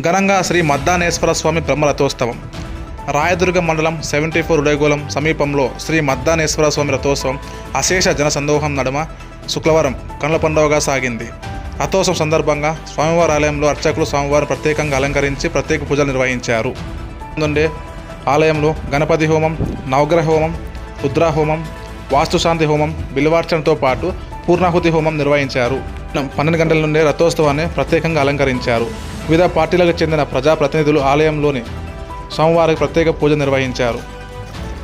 ఘనంగా శ్రీ మద్దానేశ్వర స్వామి బ్రహ్మరథోత్సవం. రాయదుర్గ మండలం seventy four ఉడయగోళం సమీపంలో శ్రీ మద్దానేశ్వర స్వామి రథోత్సవం అశేష జనసందోహం నడుమ శుక్రవారం కనుల పండుగగా సాగింది. రథోత్సవం సందర్భంగా స్వామివారి ఆలయంలో అర్చకులు స్వామివారిని ప్రత్యేకంగా అలంకరించి ప్రత్యేక పూజలు నిర్వహించారు. నుండే ఆలయంలో గణపతి హోమం నవగ్రహ హోమం రుద్ర హోమం వాస్తుశాంతి హోమం బిల్వార్చనతో పాటు పూర్ణాహుతి హోమం నిర్వహించారు. పన్నెండు గంటల నుండే రథోత్సవాన్ని ప్రత్యేకంగా అలంకరించారు. వివిధ పార్టీలకు చెందిన ప్రజాప్రతినిధులు ఆలయంలోని స్వామివారికి ప్రత్యేక పూజ నిర్వహించారు.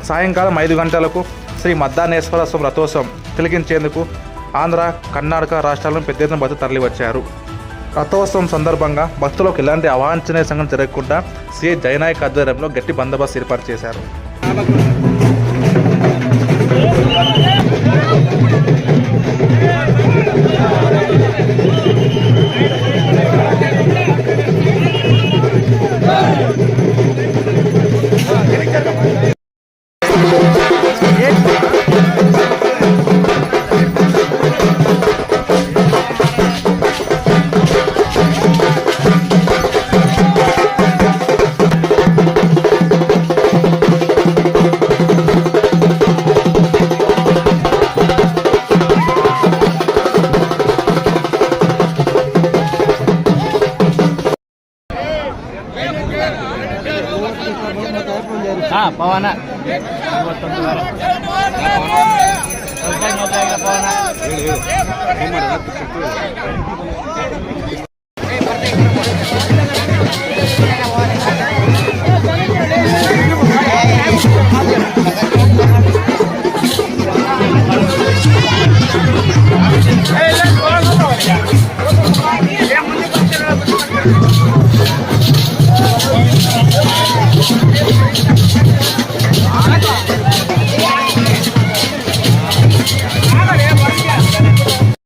సాయంకాలం ఐదు గంటలకు శ్రీ మద్దానేశ్వర స్వామి రథోత్సవం తిలకించేందుకు ఆంధ్ర కర్ణాటక రాష్ట్రాలను పెద్ద ఎత్తున భక్తులు తరలివచ్చారు. రథోత్సవం సందర్భంగా భక్తులకు ఎలాంటి అవాంఛనీయ సంఘటన జరగకుండా సిఐ జయనాయక్ ఆధ్వర్యంలో గట్టి బందోబస్తు ఏర్పాటు చేశారు. एक పవన పవన